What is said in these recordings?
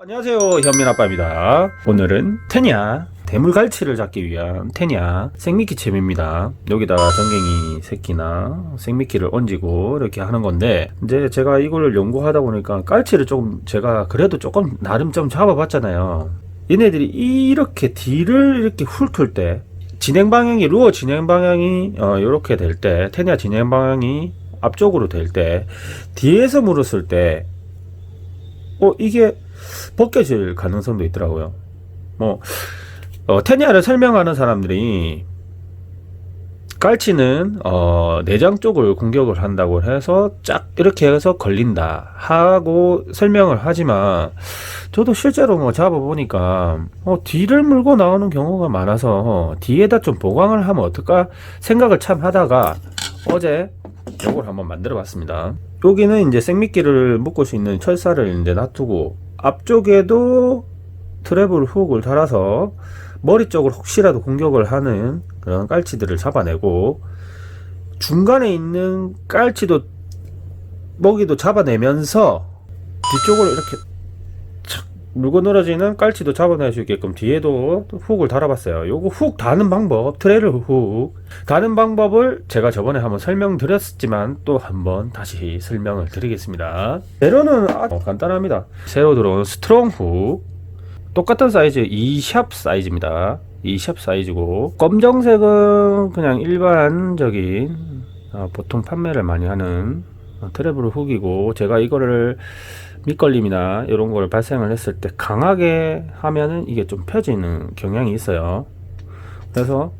안녕하세요. 현민아빠입니다. 오늘은 테니아 대물갈치를 잡기 위한 테니아 생미끼챔입니다. 여기다가 전갱이 새끼나 생미끼를 얹고 이렇게 하는 건데 이제 제가 이걸 연구하다 보니까 깔치를 조금 제가 그래도 조금 나름 좀 잡아봤잖아요. 얘네들이 이렇게 뒤를 이렇게 훑을 때 진행 방향이 루어 진행 방향이 어, 이렇게 될 때 테니아 진행 방향이 앞쪽으로 될 때 뒤에서 물었을 때 어, 이게 벗겨질 가능성도 있더라고요. 뭐, 어, 테니아를 설명하는 사람들이 깔치는 어, 내장 쪽을 공격을 한다고 해서 쫙 이렇게 해서 걸린다 하고 설명을 하지만 저도 실제로 뭐 잡아보니까 어, 뒤를 물고 나오는 경우가 많아서 뒤에다 좀 보강을 하면 어떨까 생각을 참 하다가 어제 요걸 한번 만들어 봤습니다. 여기는 이제 생미끼를 묶을 수 있는 철사를 이제 놔두고 앞쪽에도 트래블 훅을 달아서 머리 쪽을 혹시라도 공격을 하는 그런 깔치들을 잡아내고 중간에 있는 깔치도 먹이도 잡아내면서 뒤쪽으로 이렇게 착 물고 늘어지는 깔치도 잡아낼 수 있게끔 뒤에도 훅을 달아봤어요. 요거 훅 다는 방법, 트레일 훅 다는 방법을 제가 저번에 한번 설명드렸지만 또 한번 다시 설명을 드리겠습니다. 재료는 아주 간단합니다. 새로 들어온 스트롱 훅 똑같은 사이즈 2샵 사이즈입니다. 2샵 사이즈고 검정색은 그냥 일반적인 어, 보통 판매를 많이 하는 어, 트래블 훅이고 제가 이거를 밑걸림이나 이런 걸 발생을 했을 때 강하게 하면은 이게 좀 펴지는 경향이 있어요. 그래서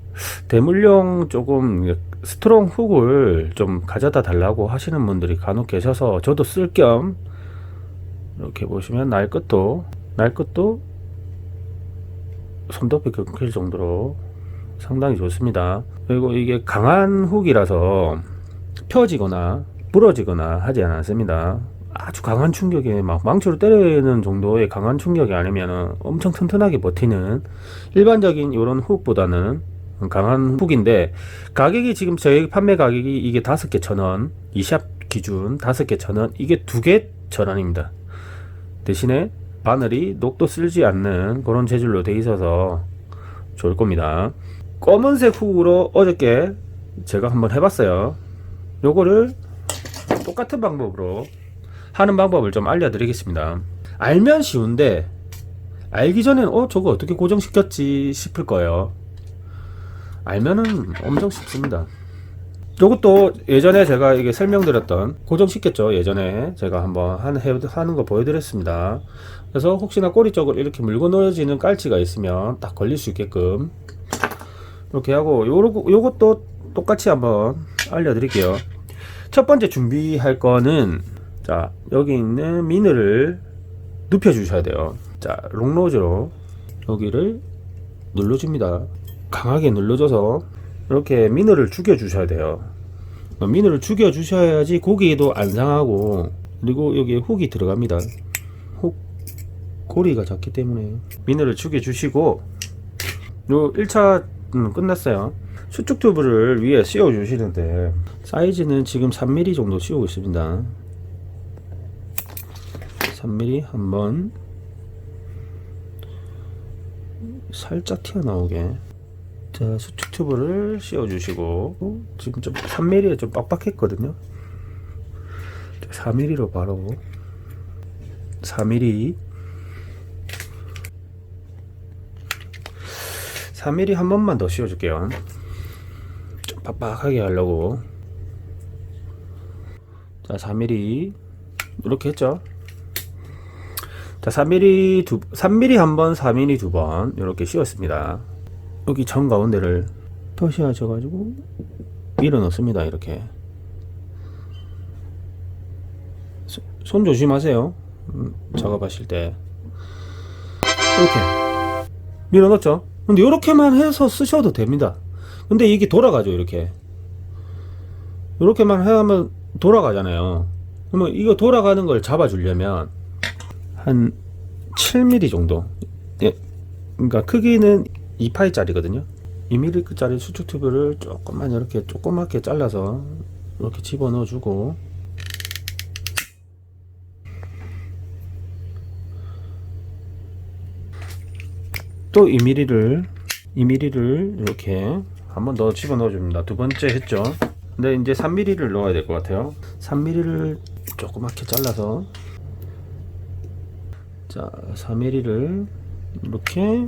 대물용 조금 스트롱 훅을 좀 가져다 달라고 하시는 분들이 간혹 계셔서 저도 쓸 겸 이렇게 보시면 날 끝도 날 끝도 손톱이 끊길 정도로 상당히 좋습니다. 그리고 이게 강한 훅이라서 펴지거나 부러지거나 하지 않습니다. 아주 강한 충격에 막 망치로 때리는 정도의 강한 충격이 아니면 엄청 튼튼하게 버티는 일반적인 이런 훅보다는 강한 훅인데 가격이 지금 저희 판매 가격이 이게 다섯 개 천원 이 샵 기준 다섯 개 천원 이게 두 개 천원입니다. 대신에 바늘이 녹도 쓸지 않는 그런 재질로 돼 있어서 좋을 겁니다. 검은색 훅으로 어저께 제가 한번 해봤어요. 요거를 똑같은 방법으로 하는 방법을 좀 알려드리겠습니다. 알면 쉬운데 알기 전엔 어 저거 어떻게 고정시켰지 싶을 거예요. 알면은 엄청 쉽습니다. 요것도 예전에 제가 이게 설명드렸던 고정시켰죠 예전에 제가 한번 한, 해, 하는 거 보여드렸습니다 그래서 혹시나 꼬리 쪽을 이렇게 물고 늘어지는 깔치가 있으면 딱 걸릴 수 있게끔 이렇게 하고 요거, 요것도 똑같이 한번 알려드릴게요 첫 번째 준비할 거는 자 여기 있는 미늘을 눕혀 주셔야 돼요. 자 롱로즈로 여기를 눌러줍니다. 강하게 눌러줘서 이렇게 미늘을 죽여 주셔야 돼요. 미늘을 죽여 주셔야지 고기도 안 상하고 그리고 여기에 훅이 들어갑니다. 훅 고리가 작기 때문에 미늘을 죽여 주시고 요 1차 는 끝났어요. 수축 튜브를 위에 씌워 주시는데 사이즈는 지금 3mm 정도 씌우고 있습니다 3mm 한번 살짝 튀어나오게. 자 수축 튜브를 씌워 주시고. 지금 좀 3mm에 좀 빡빡했거든요. 4mm로 바로 4mm 4mm 한 번만 더 씌워 줄게요. 좀 빡빡하게 하려고. 자 4mm 이렇게 했죠 자 3mm 두 3mm 한 번 4mm 두 번 이렇게 씌웠습니다. 여기 정 가운데를 터시하셔 가지고 밀어 넣습니다 이렇게. 소- 손 조심하세요. 음, 작업하실 때. 이렇게. 밀어 넣었죠. 근데 이렇게만 해서 쓰셔도 됩니다. 근데 이게 돌아가죠 이렇게. 이렇게만 하면 돌아가잖아요. 그러면 이거 돌아가는 걸 잡아주려면 한 7mm 정도 예, 그러니까 크기는 2파이 짜리거든요 2mm짜리 수축 튜브를 조금만 이렇게 조그맣게 잘라서 이렇게 집어넣어 주고 또 2mm를 2mm를 이렇게 한 번 더 집어넣어 줍니다. 두 번째 했죠. 근데 이제 3mm를 넣어야 될 것 같아요. 3mm를 조그맣게 잘라서 자 3mm를 이렇게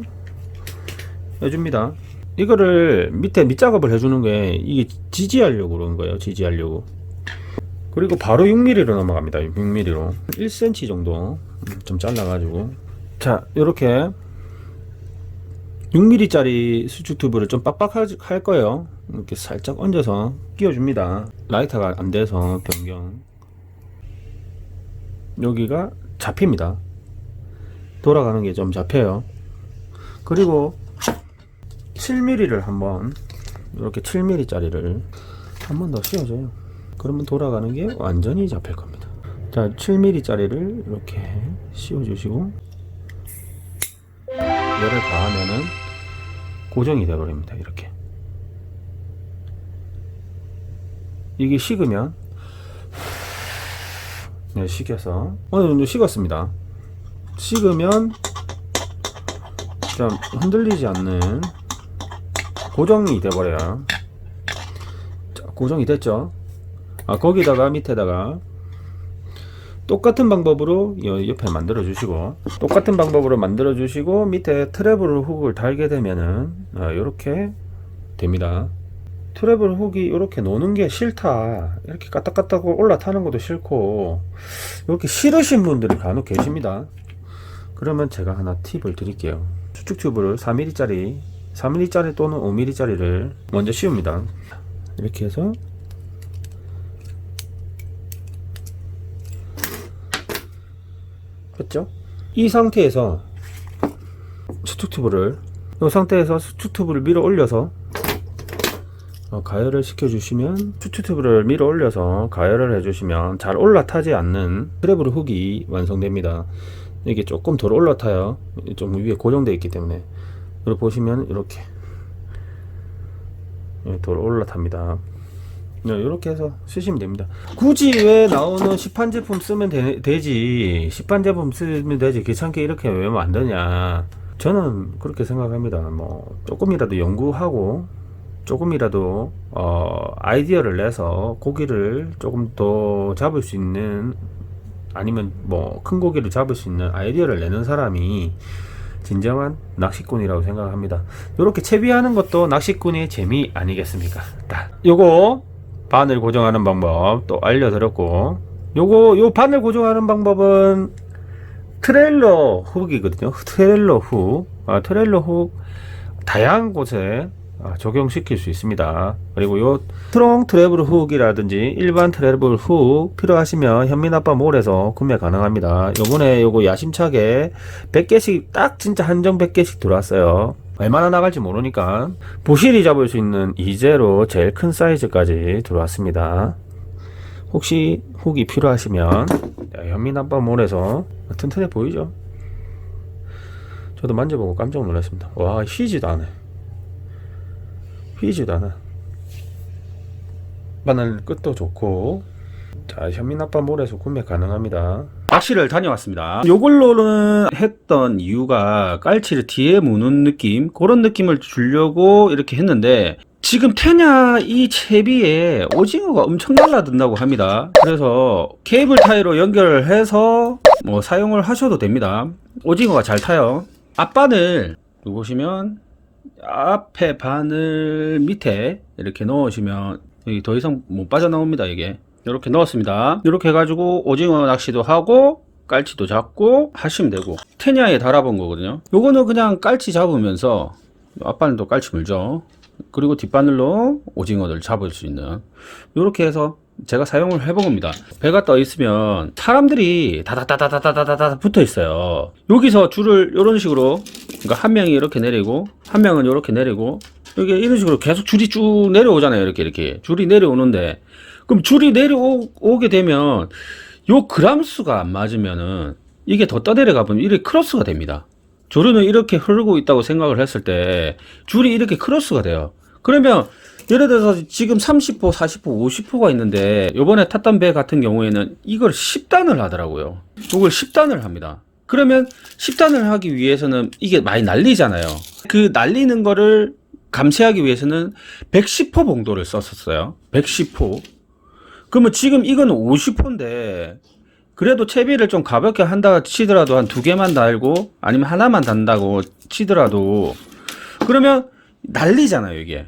해줍니다. 이거를 밑에 밑작업을 해주는 게 이게 지지하려고 그러는 거예요. 지지하려고. 그리고 바로 6mm로 넘어갑니다. 6mm로 1cm 정도 좀 잘라 가지고 자 이렇게 6mm짜리 수축 튜브를 좀 빡빡할 거예요. 이렇게 살짝 얹어서 끼워줍니다. 라이터가 안 돼서 변경. 여기가 잡힙니다. 돌아가는 게 좀 잡혀요. 그리고 7mm를 한번 이렇게 7mm짜리를 한 번 더 씌워줘요. 그러면 돌아가는 게 완전히 잡힐 겁니다. 자, 7mm짜리를 이렇게 씌워 주시고 열을 가하면은 고정이 되어 버립니다. 이렇게. 이게 식으면 네, 식혀서 어느 정도 식었습니다. 식으면 좀 흔들리지 않는 고정이 돼버려요. 자, 고정이 됐죠? 아, 거기다가 밑에다가 똑같은 방법으로 여- 옆에 만들어 주시고 똑같은 방법으로 만들어 주시고 밑에 트래블 훅을 달게 되면은 이렇게 됩니다. 트래블 훅이 이렇게 노는 게 싫다. 이렇게 까딱까딱 올라타는 것도 싫고 이렇게 싫으신 분들이 간혹 계십니다. 그러면 제가 하나 팁을 드릴게요. 수축 튜브를 4mm짜리 3mm짜리 또는 5mm짜리를 먼저 씌웁니다. 이렇게 해서 했죠? 이 상태에서 수축 튜브를 이 상태에서 수축 튜브를 밀어 올려서 어, 가열을 시켜주시면 수축 튜브를 밀어 올려서 가열을 해주시면 잘 올라타지 않는 트래블 훅이 완성됩니다. 이게 조금 덜 올라타요. 좀 위에 고정되어 있기 때문에 그리고 보시면 이렇게 예, 덜 올라탑니다. 네, 이렇게 해서 쓰시면 됩니다. 굳이 왜 나오는 시판 제품 쓰면 되, 지 시판 제품 쓰면 되지. 귀찮게 이렇게 왜 만드냐. 저는 그렇게 생각합니다. 뭐, 조금이라도 연구하고, 조금이라도, 어, 아이디어를 내서 고기를 조금 더 잡을 수 있는, 아니면 뭐, 큰 고기를 잡을 수 있는 아이디어를 내는 사람이 진정한 낚시꾼이라고 생각합니다. 이렇게 채비하는 것도 낚시꾼의 재미 아니겠습니까? 딱. 요거 바늘 고정하는 방법 또 알려드렸고 요거 요 바늘 고정하는 방법은 트레일러 훅이거든요. 트레일러 훅, 아, 트레일러 훅 다양한 곳에 아, 적용시킬 수 있습니다. 그리고 요 트롱 트래블 훅이라든지 일반 트래블 훅 필요하시면 현민아빠 몰에서 구매 가능합니다. 요번에 요거 야심차게 100개씩 딱 진짜 한정 100개씩 들어왔어요. 얼마나 나갈지 모르니까 보실이 잡을 수 있는 이제로 제일 큰 사이즈까지 들어왔습니다. 혹시 훅이 필요하시면 현민아빠 몰에서 튼튼해 보이죠? 저도 만져보고 깜짝 놀랐습니다. 와 휘지도 않아. 휘지도 않아. 바늘 끝도 좋고 자 현민아빠 몰에서 구매 가능합니다. 낚시를 다녀왔습니다. 요걸로는 했던 이유가 깔치를 뒤에 무는 느낌 그런 느낌을 주려고 이렇게 했는데 지금 테냐 이 채비에 오징어가 엄청 날라든다고 합니다. 그래서 케이블 타이로 연결해서 뭐 사용을 하셔도 됩니다. 오징어가 잘 타요. 앞바늘 보시면 앞에 바늘 밑에 이렇게 넣으시면 더 이상 못 빠져나옵니다 이게. 이렇게 넣었습니다. 이렇게 해가지고 오징어 낚시도 하고 깔치도 잡고 하시면 되고. 테냐에 달아본 거거든요. 요거는 그냥 깔치 잡으면서 앞바늘도 깔치 물죠. 그리고 뒷바늘로 오징어를 잡을 수 있는. 이렇게 해서 제가 사용을 해본 겁니다. 배가 떠 있으면 사람들이 다다다다다다다다 붙어 있어요. 여기서 줄을 이런 식으로 그러니까 한 명이 이렇게 내리고 한 명은 이렇게 내리고 이게 이런 식으로 계속 줄이 쭉 내려오잖아요. 이렇게 이렇게 줄이 내려오는데 그럼 줄이 내려오게 되면 요 그람 수가 안 맞으면은 이게 더 떠내려가 보면 이렇게 크로스가 됩니다. 조류는 이렇게 흐르고 있다고 생각을 했을 때 줄이 이렇게 크로스가 돼요. 그러면 예를 들어서 지금 30호, 40호, 50호가 있는데 요번에 탔던 배 같은 경우에는 이걸 10단을 하더라고요. 이걸 10단을 합니다. 그러면 10단을 하기 위해서는 이게 많이 날리잖아요. 그 날리는 거를 감시하기 위해서는 110호 봉도를 썼었어요. 110호. 그러면 지금 이건 50호인데 그래도 채비를 좀 가볍게 한다 치더라도 한 두 개만 달고 아니면 하나만 단다고 치더라도 그러면 날리잖아요 이게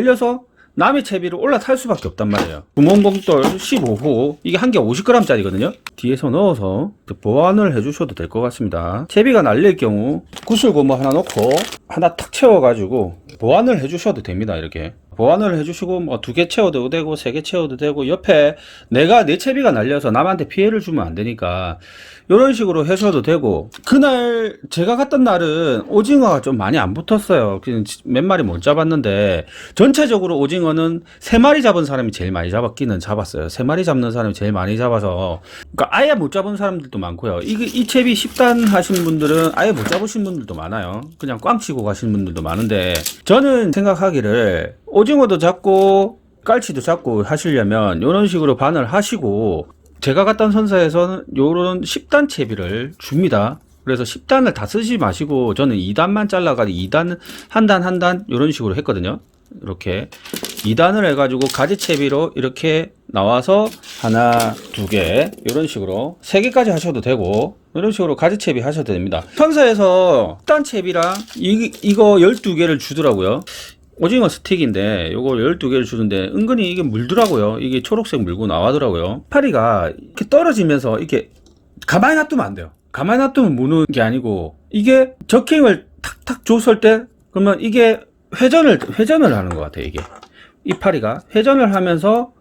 날려서 남의 채비를 올라탈 수밖에 없단 말이에요. 구멍봉돌 15호. 이게 한 개 50g짜리거든요. 뒤에서 넣어서 보완을 해주셔도 될 것 같습니다. 채비가 날릴 경우 구슬고무 하나 넣고 하나 탁 채워 가지고 보완을 해주셔도 됩니다 이렇게 보완을 해주시고 뭐 두 개 채워도 되고 세 개 채워도 되고 옆에 내가 내 채비가 날려서 남한테 피해를 주면 안 되니까 이런 식으로 하셔도 되고. 그날 제가 갔던 날은 오징어가 좀 많이 안 붙었어요. 그냥 몇 마리 못 잡았는데 전체적으로 오징어는 세 마리 잡은 사람이 제일 많이 잡았기는 잡았어요. 세 마리 잡는 사람이 제일 많이 잡아서. 그러니까 아예 못 잡은 사람들도 많고요. 이, 이 채비 10단 하신 분들은 아예 못 잡으신 분들도 많아요. 그냥 꽝 치고 가신 분들도 많은데 저는 생각하기를 오징어 도 잡고 깔치도 잡고 하시려면 이런 식으로 반을 하시고 제가 갔던 선사에서는 요런 10단 채비를 줍니다. 그래서 10단을 다 쓰지 마시고 저는 2단만 잘라가지고 2단 한 단 한 단 이런 식으로 했거든요. 이렇게 2단을 해가지고 가지 채비로 이렇게 나와서 하나, 두 개 이런 식으로 세 개까지 하셔도 되고 이런 식으로 가지 채비 하셔도 됩니다. 선사에서 10단 채비랑 이, 이거 12개를 주더라고요. 오징어 스틱인데 요거 12개를 주는데 은근히 이게 물더라고요. 이게 초록색 물고 나와더라고요. 파리가 이렇게 떨어지면서 이렇게 가만히 놔두면 안 돼요. 가만히 놔두면 무는 게 아니고 이게 저킹을 탁탁 줬을 때 그러면 이게 회전을 회전을 하는 것 같아요. 이게 이 파리가 회전을 하면서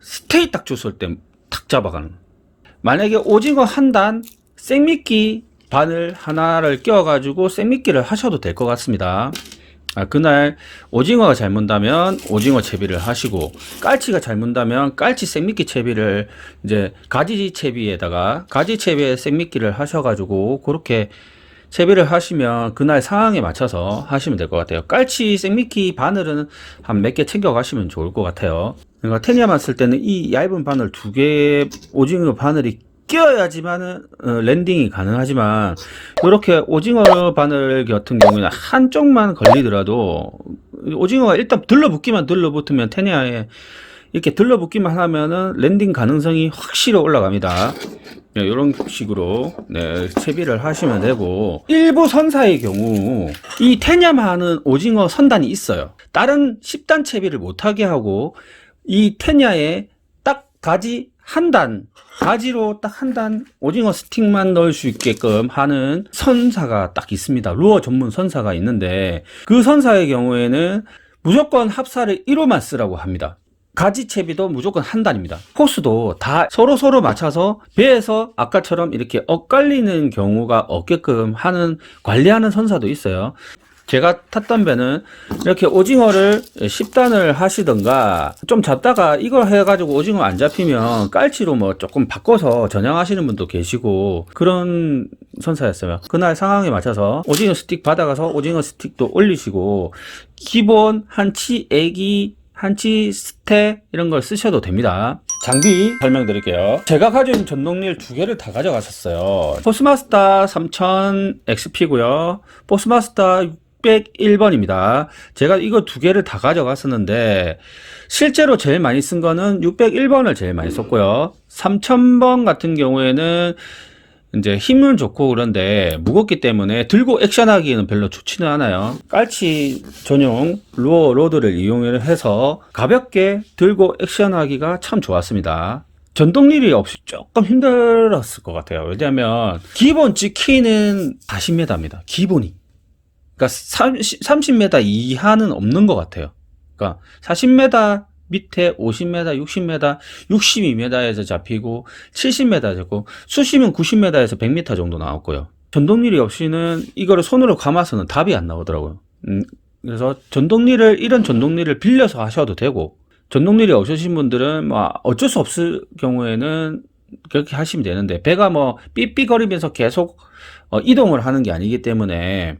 스테이 딱 줬을 때 탁 잡아가는. 만약에 오징어 한 단 생미끼 바늘 하나를 껴가지고 생미끼를 하셔도 될 것 같습니다. 아, 그날 오징어가 잘 문다면 오징어 채비를 하시고 깔치가 잘 문다면 깔치 생미끼 채비를 이제 가지 채비에다가 가지 채비에 생미끼를 하셔가지고 그렇게 채비를 하시면 그날 상황에 맞춰서 하시면 될 것 같아요. 깔치 생미끼 바늘은 한 몇 개 챙겨 가시면 좋을 것 같아요. 그러니까 테니아만 쓸 때는 이 얇은 바늘 두 개 오징어 바늘이 끼어야지만 어, 랜딩이 가능하지만 이렇게 오징어 바늘 같은 경우에는 한쪽만 걸리더라도 오징어가 일단 들러붙기만 들러붙으면 테니아에 이렇게 들러붙기만 하면은 랜딩 가능성이 확실히 올라갑니다. 네, 이런 식으로 네, 채비를 하시면 되고 일부 선사의 경우 이 테냐만은 오징어 선단이 있어요. 다른 10단 채비를 못하게 하고 이 테냐에 딱 가지 한 단, 가지로 딱 한 단 오징어 스틱만 넣을 수 있게끔 하는 선사가 딱 있습니다. 루어 전문 선사가 있는데 그 선사의 경우에는 무조건 합사를 1호만 쓰라고 합니다. 가지 채비도 무조건 한 단입니다. 호스도 다 서로 서로 맞춰서 배에서 아까처럼 이렇게 엇갈리는 경우가 없게끔 하는 관리하는 선사도 있어요. 제가 탔던 배는 이렇게 오징어를 10단을 하시던가 좀 잡다가 이걸 해가지고 오징어 안 잡히면 깔치로 뭐 조금 바꿔서 전향하시는 분도 계시고 그런 선사였어요. 그날 상황에 맞춰서 오징어 스틱 받아가서 오징어 스틱도 올리시고 기본 한치 애기 한치 스테 이런 걸 쓰셔도 됩니다. 장비 설명드릴게요. 제가 가진 전동릴 두 개를 다 가져갔었어요. 포스마스터 3000 XP고요. 포스마스터 601번입니다. 제가 이거 두 개를 다 가져갔었는데 실제로 제일 많이 쓴 거는 601번을 제일 많이 썼고요. 3000번 같은 경우에는 이제 힘은 좋고 그런데 무겁기 때문에 들고 액션하기에는 별로 좋지는 않아요. 깔치 전용 루어 로드를 이용해서 가볍게 들고 액션하기가 참 좋았습니다. 전동릴이 없이 조금 힘들었을 것 같아요. 왜냐하면 기본 찍히는 40m입니다. 기본이. 그러니까 30, 30m 이하는 없는 것 같아요. 그러니까 40m 밑에 50m, 60m, 62m에서 잡히고 70m 잡고 수심은 90m에서 100m 정도 나왔고요. 전동릴이 없이는 이거를 손으로 감아서는 답이 안 나오더라고요. 음, 그래서 전동릴을 이런 전동릴을 빌려서 하셔도 되고 전동릴이 없으신 분들은 뭐 어쩔 수 없을 경우에는 그렇게 하시면 되는데 배가 뭐 삐삐거리면서 계속 어, 이동을 하는 게 아니기 때문에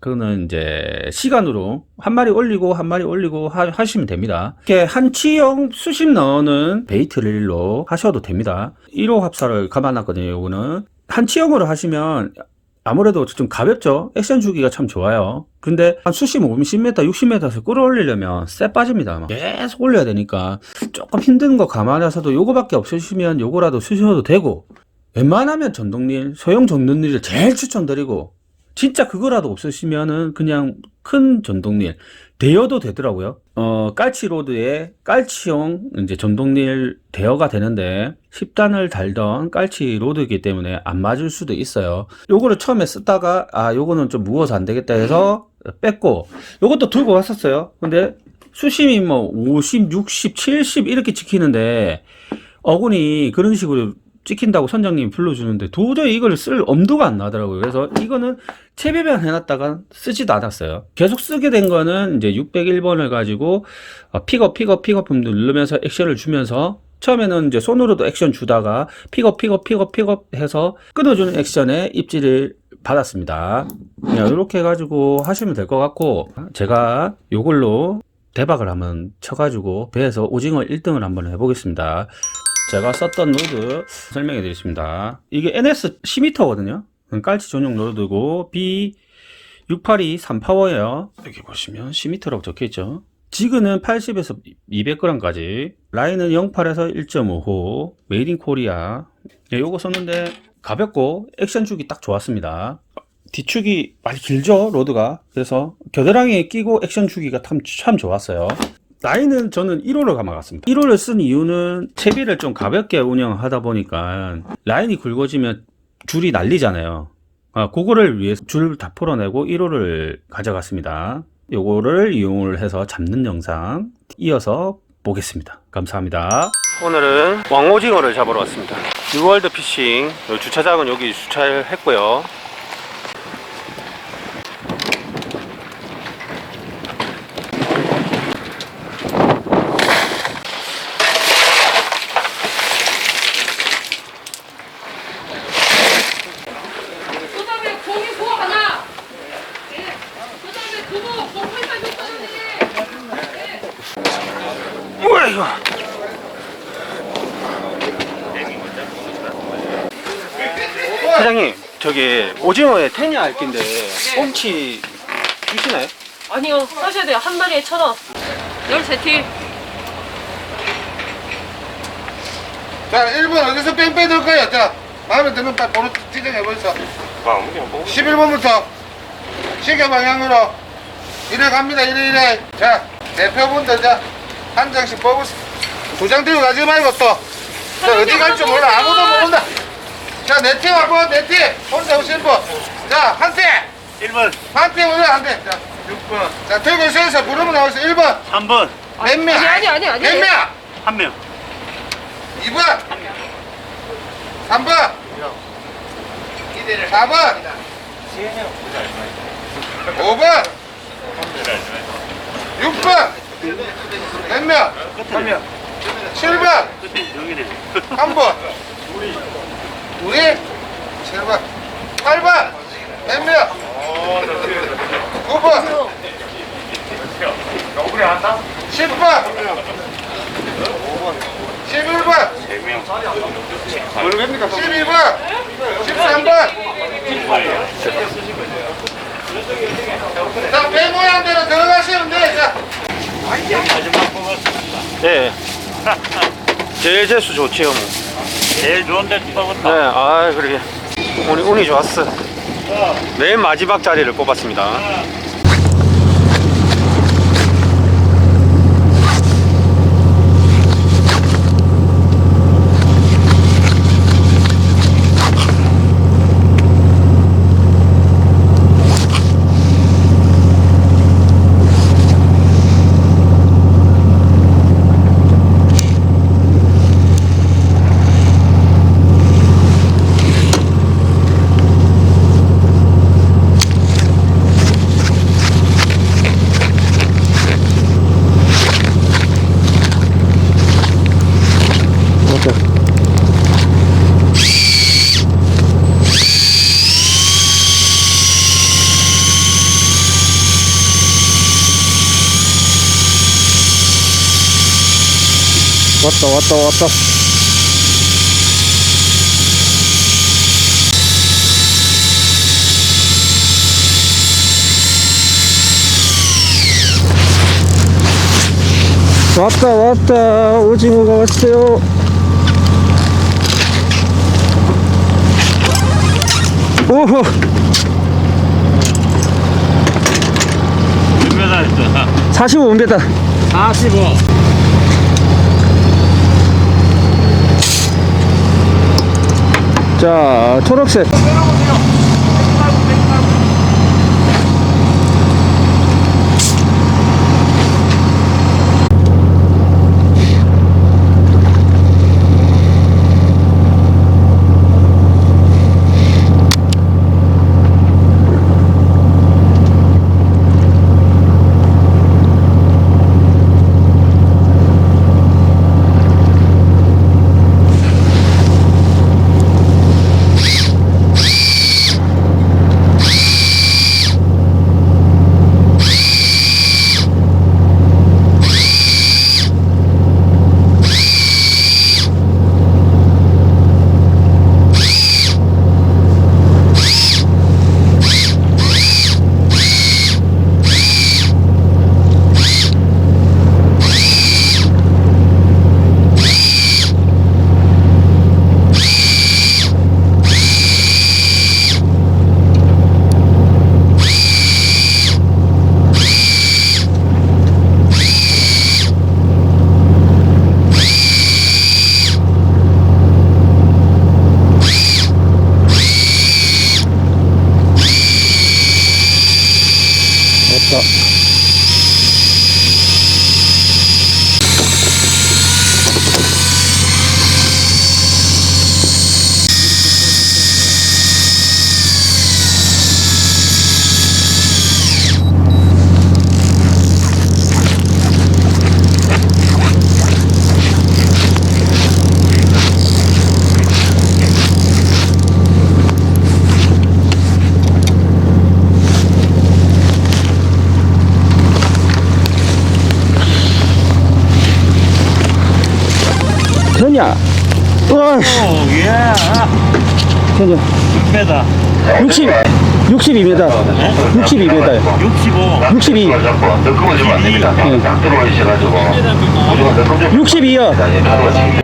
그거는 이제 시간으로 한 마리 올리고 한 마리 올리고 하, 시면 됩니다. 이렇게 한치형 수심 넣는 베이트 릴로 하셔도 됩니다. 1호 합사를 감아놨거든요. 요거는 한 치형으로 하시면 아무래도 좀 가볍죠. 액션 주기가 참 좋아요. 근데 한 수심 50m, 60m에서 끌어올리려면 쎄 빠집니다. 막 계속 올려야 되니까 조금 힘든 거 감안해서도 요거밖에 없으시면 요거라도 쓰셔도 되고 웬만하면 전동릴, 소형 전동릴을 제일 추천드리고 진짜 그거라도 없으시면은 그냥 큰 전동릴 대여도 되더라고요. 어, 깔치로드에 깔치용 이제 전동릴 대여가 되는데 10단을 달던 깔치 로드이기 때문에 안 맞을 수도 있어요. 요거를 처음에 쓰다가 아, 요거는 좀 무거워서 안 되겠다 해서 뺐고 요것도 들고 왔었어요. 근데 수심이 뭐 50, 60, 70 이렇게 찍히는데 어군이 그런 식으로 찍힌다고 선장님이 불러주는데 도저히 이걸 쓸 엄두가 안 나더라고요. 그래서 이거는 체배변 해놨다가 쓰지도 않았어요. 계속 쓰게 된 거는 이제 601번을 가지고 어, 픽업, 픽업, 픽업 누르면서 액션을 주면서 처음에는 이제 손으로도 액션 주다가 픽업, 픽업, 픽업, 픽업 해서 끊어주는 액션에 입지를 받았습니다. 이렇게 해가지고 하시면 될 것 같고 제가 요걸로 대박을 한번 쳐가지고 배에서 오징어 1등을 한번 해보겠습니다. 제가 썼던 로드 설명해 드리겠습니다. 이게 NS 10m거든요. 깔치 전용 로드고 B682 3파워예요. 여기 보시면 10m라고 적혀 있죠. 지그는 80에서 200g까지, 라인은 08에서 1.5호, 메이드 인 코리아. 예, 요거 썼는데 가볍고 액션 주기 딱 좋았습니다. 뒤축이 많이 길죠, 로드가. 그래서 겨드랑이에 끼고 액션 주기가 참, 참 좋았어요. 라인은 저는 1호를 감아갔습니다. 1호를 쓴 이유는 채비를 좀 가볍게 운영하다 보니까 라인이 굵어지면 줄이 날리잖아요. 아, 그거를 위해서 줄 다 풀어내고 1호를 가져갔습니다. 요거를 이용을 해서 잡는 영상 이어서 보겠습니다. 감사합니다. 오늘은 왕오징어를 잡으러 왔습니다. 뉴월드 피싱 요 주차장은 여기 주차를 했고요. 그 다음에 고기 구워 하나. 예. 그 다음에 두부 공팔팔 육천원이. 뭐야 이거? 사장님 저기 오징어에 테냐 알긴데 꽁치 주시나요? 아니요, 사셔야 돼요. 한 마리에 천 원. 열세 티. 자, 1번 어디서 뺑뺑 돌 거야? 자, 마음에 들면 빨리 번호 지정해버렸어. 11번부터 시계 방향으로 이래 갑니다, 이래, 이래. 자, 대표분들, 자, 한 장씩 뽑으 두장 들고 가지 말고 또. 자, 어디 갈지 몰라. 아무도 모른다. 자, 네팀 하고, 네팀. 혼자 오신 분. 자, 한 팀. 1번. 한 팀, 오늘 한 팀. 자, 6번. 자, 들고 있어서 부르면 나오세요. 1번. 3번 몇 명? 아니, 아니, 아니, 아니. 몇 명? 1명 2번 3번 4번 5번 6번 몇 명? 7번 여기네 3번 우리 7번 8번 몇 명? 9번 10번 11번 모르겠습니까? 12번 13번 자, 배 모양대로 들어가시면 돼. 자, 네. 제일 재수 좋지요 뭐. 제일 좋은데 뽑았다 네, 아 그러게 운이, 운이 좋았어. 맨 마지막 자리를 뽑았습니다. 왔다 왔다 왔다. 왔다 왔다. 오징어가 왔어요. 오호. 45m 45 자 초록색 왔다 현이야 와 오, 예. 현이야 6메다. 60 62m 62m 65. 62 62요